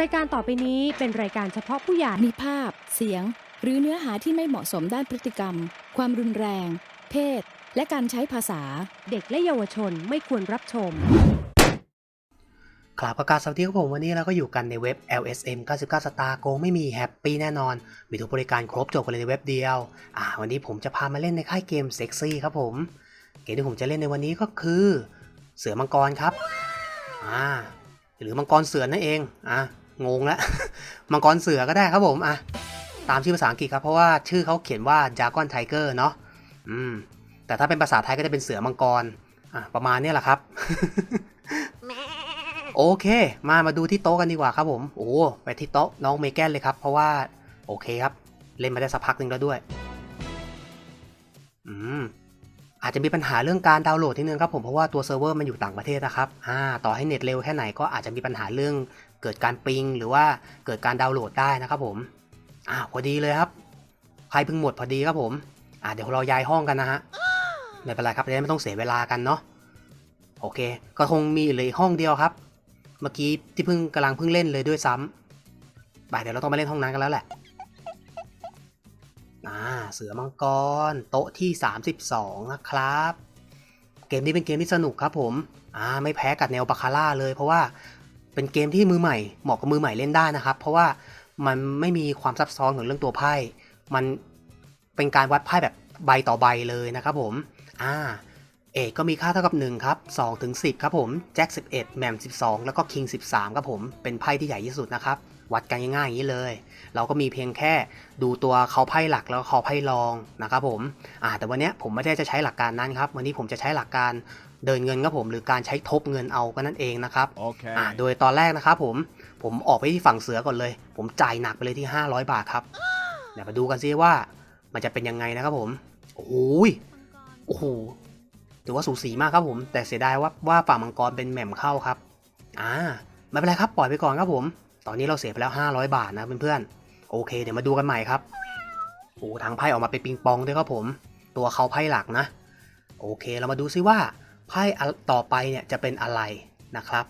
รายการต่อไปนี้เป็นรายการเฉพาะผู้ใหญ่มีภาพ เสียง หรือเนื้อหาที่ไม่เหมาะสมด้านพฤติกรรม ความรุนแรง เพศ และการใช้ภาษา เด็กและเยาวชนไม่ควรรับชม ครับประกาศสวัสดีครับผมวันนี้เราก็อยู่กันในเว็บ LSM 99 Star โกงไม่มีแฮปปี้แน่นอน มีทุกบริการครบจบกันเลยในเว็บเดียว อ่า วันนี้ผมจะพามาเล่นในค่ายเกมเซ็กซี่ครับผม เกมที่ผมจะเล่นในวันนี้ก็คือ เสือมังกรครับ อ่าหรือมังกรเสือนั่นเอง อะ งงแล้วมังกรเสือก็ได้ครับผมอะตามชื่อภาษาอังกฤษครับ เพราะว่าชื่อเขาเขียนว่า Dragon Tiger เนาะอืมแต่ถ้าเป็นภาษาไทยก็จะเป็นเสือมังกรอะประมาณนี้แหละครับ โอเค มามาดูที่โต๊ะกันดีกว่าครับผม โอ้ไปที่โต๊ะน้องเมแกนเลยครับ เพราะว่าโอเคครับ เล่นมาได้สักพักหนึ่งแล้วด้วย อืมอาจจะมีปัญหาเรื่องการดาวน์โหลดทีนึงครับผมเพราะว่าตัวเซิร์ฟเวอร์มันอยู่ต่างประเทศนะครับอ่าต่อให้เน็ตเร็วแค่ไหนก็อาจจะมีปัญหาเรื่อง เกิดการปิงหรือว่าเกิดการดาวน์โหลดได้นะครับผมอ่าพอดีเลยครับไพ่เพิ่งหมดพอดีครับผมอ่าเดี๋ยวเราย้ายห้องกันนะฮะไม่เป็นไรครับจะได้ไม่ต้องเสียเวลากันเนาะโอเค ก็คงมีเหลยห้องเดียวครับ เมื่อกี้ที่เพิ่งกำลังเพิ่งเล่นเลยด้วยซ้ำบ่ายเดี๋ยวเราต้องมาเล่นห้องนั้นกันแล้วแหละอ่าเสือมังกรโต๊ะที่ 32 นะครับ เกมนี้เป็นเกมที่สนุกครับผมอ่าไม่แพ้กับแนวบาคาร่าเลยเพราะว่า เป็นเกมที่มือใหม่เหมาะกับมือใหม่เล่นได้นะครับ เพราะว่ามันไม่มีความซับซ้อนของเรื่องตัวไพ่มันเป็นการวัดไพ่แบบใบต่อใบเลยนะครับผมอ่า เอกก็มีค่าเท่ากับ 1 ครับ2ถึง10 ครับผมแจ็ค11แหม่ม12 แล้วก็คิง 13 ครับผม เป็นไพ่ที่ใหญ่ที่สุดนะครับ วัดกันง่ายๆอย่างนี้เลย เราก็มีเพียงแค่ดูตัวเขาไพ่หลักแล้วก็เขาไพ่รองนะครับผมอ่าแต่วันเนี้ยผมไม่ได้จะใช้หลักการนั้นครับ วันนี้ผมจะใช้หลักการเดินเงินครับผมหรือการใช้ทบเงินเอาก็นั่นเองนะครับ Okay. อ่าโดยตอนแรกนะครับผมผมออกไปที่ฝั่งเสือก่อนเลย ผมจ่ายหนักไปเลยที่ 500 บาทครับเดี๋ยวมาดูกันซิว่ามันจะเป็นยังไงนะครับผมโอ้โหยโอ้โห ถือว่าสูสีมากครับผม แต่เสียดายว่าว่าฝั่งมังกรเป็นแหม่มเข้าครับ อ่าไม่เป็นไรครับปล่อยไปก่อนครับผม ตอนนี้เราเสียไปแล้ว 500 บาทนะเพื่อนๆ โอเค เดี๋ยวมาดูกันใหม่ครับ โอ้ทางไพ่ออกมาเป็นปิงปองด้วยครับผม ตัวเขาไพ่หลักนะ โอเค เรามาดูซิว่าไพ่ต่อไปเนี่ยจะเป็นอะไรนะครับ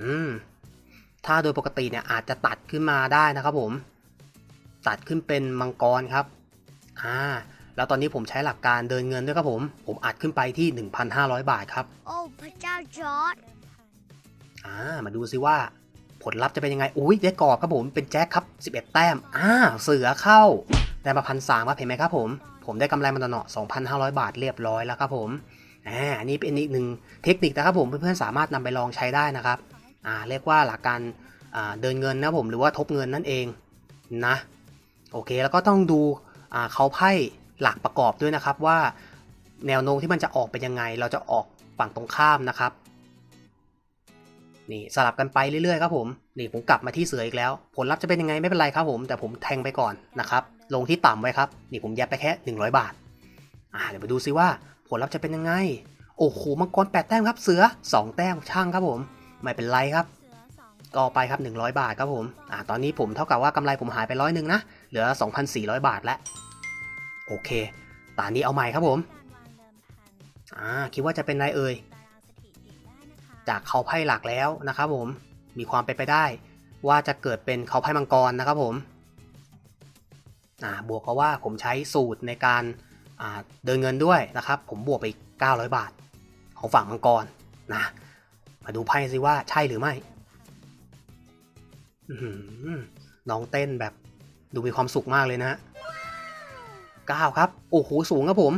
อืม ถ้าโดยปกติเนี่ยอาจจะตัดขึ้นมาได้นะครับผม ตัดขึ้นเป็นมังกรครับ อ่า แล้วตอนนี้ผมใช้หลักการเดินเงินด้วยครับผม ผมอัดขึ้นไปที่ 1,500 บาทครับ โอ้พระเจ้าจอร์ดอ่ามาดูซิว่า ผลลัพธ์จะเป็นยังไง อุ้ยได้กรอบครับผมเป็นแจ็คครับ 11 แต้ม อ่า เสือเข้า ได้มาพันสามครับเห็นไหมครับผม ผมได้กำไรมาตอนเนาะ2,500 บาทเรียบร้อยแล้วครับผมอ่าอันนี้เป็นอีกหนึ่งเทคนิคนะครับผมเพื่อนๆสามารถนำไปลองใช้ได้นะครับอ่าเรียกว่าหลักการอ่าเดินเงินนะครับผมหรือว่าทบเงินนั่นเองนะโอเคแล้วก็ต้องดูอ่าเขาไพ่ หลักประกอบด้วยนะครับว่าแนวโน้มที่มันจะออกเป็นยังไง เราจะออกฝั่งตรงข้ามนะครับนี่สลับกันไปเรื่อยๆครับผมนี่ผมกลับมาที่เสืออีกแล้ว ผลลัพธ์จะเป็นยังไงไม่เป็นไรครับผม แต่ผมแทงไปก่อนนะครับลงที่ต่ำไว้ครับนี่ผมยัดไปแค่ 100 บาทอ่าเดี๋ยวมาดูซิว่าผลลัพธ์จะเป็นยังไง โอ้โหมังกรแปดแต้มครับเสือ 2 แต้มช่างครับผม ไม่เป็นไรครับก็ไปครับ 100 บาทครับผมอ่าตอนนี้ผมเท่ากับว่ากำไรผมหายไปร้อยหนึ่งนะเหลือ 2,400 บาทแล้ว โอเค ตานี้เอาใหม่ครับผม อ่า คิดว่าจะเป็นไรเอ่ย จากเขาไพ่หลักแล้วนะครับผม มีความเป็นไปได้ ว่าจะเกิดเป็นเขาไพ่มังกรนะครับผม อ่า บวกกับว่าผมใช้สูตรในการอ่าเดินเงินด้วยนะครับ ผมบวกไป 900 บาท ของฝั่งมังกรนะ มาดูไพ่สิว่าใช่หรือไม่น้องเต้นแบบดูมีความสุขมากเลยนะฮะ 9 ครับ โอ้โหสูงครับผม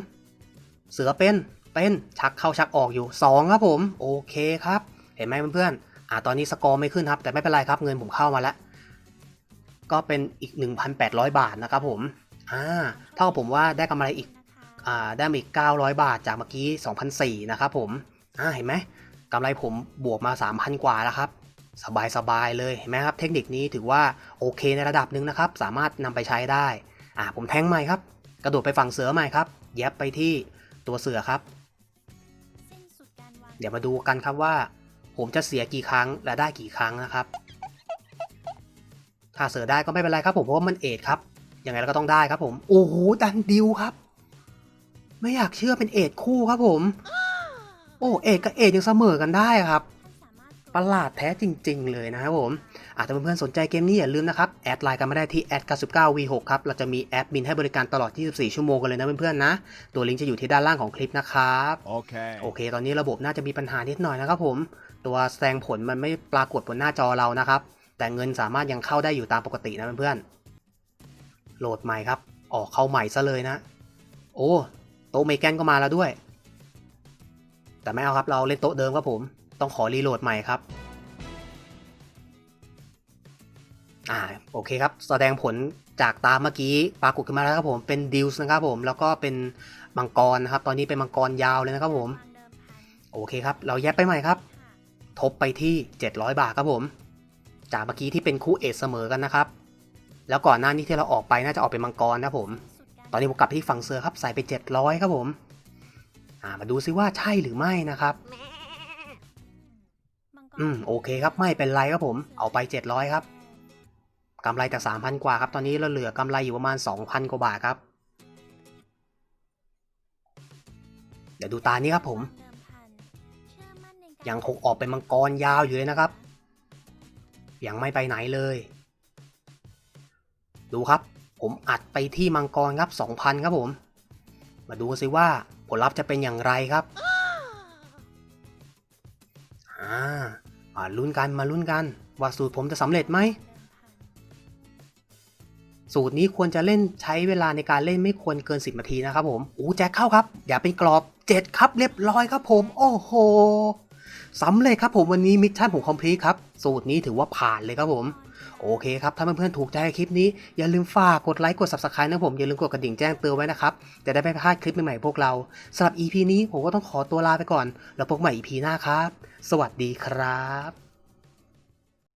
เสือเป็นเป็นชักเข้าชักออกอยู่ 2 ครับผม โอเคครับ เห็นไหมเพื่อนๆอ่าตอนนี้สกอร์ไม่ขึ้นครับ แต่ไม่เป็นไรครับเงินผมเข้ามาแล้วก็เป็นอีก 1,800 บาทนะครับผมอ่าเท่ากับผมว่าได้กำไรอีกอ่าได้มาอีก 900 บาทจากเมื่อกี้2,004นะครับผมอ่าเห็นไหมกำไรผมบวกมา 3,000 กว่าแล้วครับสบายๆเลยเห็นไหมครับเทคนิคนี้ถือว่าโอเคในระดับหนึ่งนะครับ สามารถนำไปใช้ได้ อ่าผมแทงใหม่ครับ กระโดดไปฝั่งเสือใหม่ครับ แยบไปที่ตัวเสือครับ เดี๋ยวมาดูกันครับว่า ผมจะเสียกี่ครั้งและได้กี่ครั้งนะครับ ถ้าเสือได้ก็ไม่เป็นไรครับผมเพราะว่ามันเอทครับ ยังไงเราก็ต้องได้ครับผม โอ้โหดันดิวครับ ไม่อยากเชื่อเป็นเอทคู่ครับผม โอ้เอทกับเอทยังเสมอกันได้ครับ ประหลาดแท้จริง ๆ เลยนะครับผมอาจจะเพื่อนๆสนใจเกมนี้อย่าลืมนะครับ แอดไลน์กันมาได้ที่แอด99 v6 ครับ เราจะมีแอดมินให้บริการตลอด 24 ชั่วโมงกันเลยนะเพื่อนๆนะ ตัวลิงก์จะอยู่ที่ด้านล่างของคลิปนะครับ Okay. โอเค ตอนนี้ระบบน่าจะมีปัญหานิดหน่อยนะครับผม ตัวแสดงผลมันไม่ปรากฏบนหน้าจอเรานะครับ แต่เงินสามารถยังเข้าได้อยู่ตามปกตินะเพื่อนๆ โหลดใหม่ครับ ออกเข้าใหม่ซะเลยนะ โอ้ โต๊ะเมแกนก็มาแล้วด้วย แต่ไม่เอาครับ เราเล่นโต๊ะเดิมครับผม ต้องขอรีโหลดใหม่ครับ อ่าโอเคครับ แสดงผลจากตาเมื่อกี้ปรากฏขึ้นมาแล้วครับผมเป็นดิวส์นะครับผมแล้วก็เป็นมังกรนะครับ ตอนนี้เป็นมังกรยาวเลยนะครับผม โอเคครับ เราแยกไปใหม่ครับ ทบไปที่ 700 บาทครับผม จากเมื่อกี้ที่เป็นคู่เอทเสมอกันนะครับ แล้วก่อนหน้านี้ที่เราออกไปน่าจะออกเป็นมังกรนะผม ตอนนี้ผมกลับที่ฝั่งเสือครับใส่ไป 700 ครับผม อ่ามาดูซิว่าใช่หรือไม่นะครับ อืมโอเคครับไม่เป็นไรครับผมเอาไป 700 ครับกำไรจาก 3,000 กว่าครับ ตอนนี้เราเหลือกำไรอยู่ประมาณ 2,000 กว่าบาทครับ เดี๋ยวดูตานี้ครับผม ยังคงออกเป็นมังกรยาวอยู่เลยนะครับ ยังไม่ไปไหนเลย ดูครับ ผมอัดไปที่มังกรครับ 2,000 ครับผม มาดูสิว่าผลลัพธ์จะเป็นอย่างไรครับอ่า มาลุ้นกันมาลุ้นกัน ว่าสูตรผมจะสำเร็จไหม สูตรนี้ควรจะเล่นใช้เวลาในการเล่นไม่ควรเกิน 10นาทีนะครับผมอู้แจ็คเข้าครับ อย่าเป็นกรอบ 7 ครับเรียบร้อยครับผม โอ้โห สำเร็จครับผมวันนี้มิชชั่นผมคอมพลีทครับ สูตรนี้ถือว่าผ่านเลยครับผม โอเคครับ ถ้าเพื่อนๆถูกใจคลิปนี้ อย่าลืมฝากกดไลค์กด subscribe นะผม อย่าลืมกดกระดิ่งแจ้งเตือนไว้นะครับ จะได้ไม่พลาดคลิปใหม่ๆพวกเราสำหรับ EP นี้ผมก็ต้องขอตัวลาไปก่อน แล้วพบใหม่ EP หน้าครับ สวัสดีครับ